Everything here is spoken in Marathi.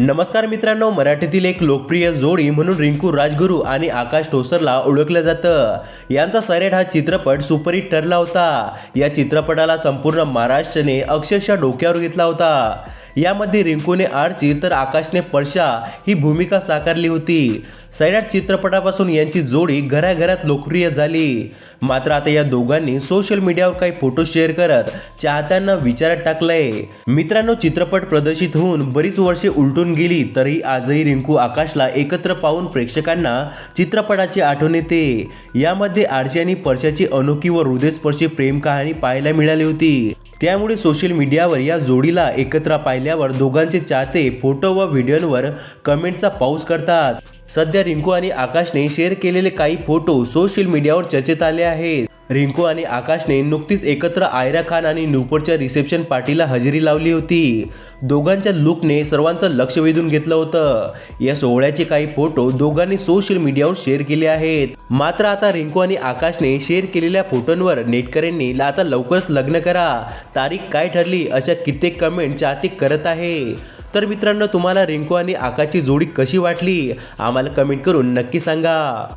नमस्कार मित्रांनो मराठीतील एक लोकप्रिय जोडी म्हणून रिंकू राजगुरू आणि आकाश ठोसरला ओळखलं जातं. यांचा सरेट हा चित्रपट सुपरहिट ठरला होता. या चित्रपटाला संपूर्ण महाराष्ट्राने अक्षरशः डोक्यावर घेतला होता. यामध्ये रिंकूने आरची तर आकाशने पळशा ही भूमिका साकारली होती. सैराट चित्रपटापासून यांची जोडी घराघरात लोकप्रिय झाली. मात्र आता या दोघांनी सोशल मीडियावर काही फोटो शेअर करत चाहत्यांना विचारात टाकलंय. मित्रांनो चित्रपट प्रदर्शित होऊन बरीच वर्षे उलटून गेली तरी आजही रिंकू आकाशला एकत्र पाहून प्रेक्षकांना चित्रपटाची आठवण येते. यामध्ये आरची आणि परशाची अनोखी व हृदयस्पर्शी प्रेम कहाणी पाहायला मिळाली होती. त्यामुळे सोशल मीडियावर या जोडीला एकत्र पाहिल्यावर दोघांचे चाहते फोटो व व्हिडिओंवर कमेंटचा पाऊस करतात. सध्या रिंकू आणि आकाशने शेअर केलेले काही फोटो सोशल मीडियावर चर्चेत आले आहेत. रिंकू आणि आकाशने नुकतीच एकत्र आयरा खान आणि नुपूरच्या रिसेप्शन पार्टीला हजेरी लावली होती. दोघांच्या लुकने सर्वांचं लक्ष वेधून घेतलं होतं. या सोहळ्याचे काही फोटो दोघांनी सोशल मीडियावर शेअर केले आहेत. मात्र आता रिंकू आणि आकाशने शेअर केलेल्या फोटोंवर नेटकऱ्यांनी आता लवकरच लग्न करा. तारीख काय ठरली अशा कित्येक कमेंट चाहते करत आहे. तर मित्रांनो तुम्हाला रिंकू आणि आकाशची जोडी कशी वाटली? आम्हाला कमेंट करून नक्की सांगा.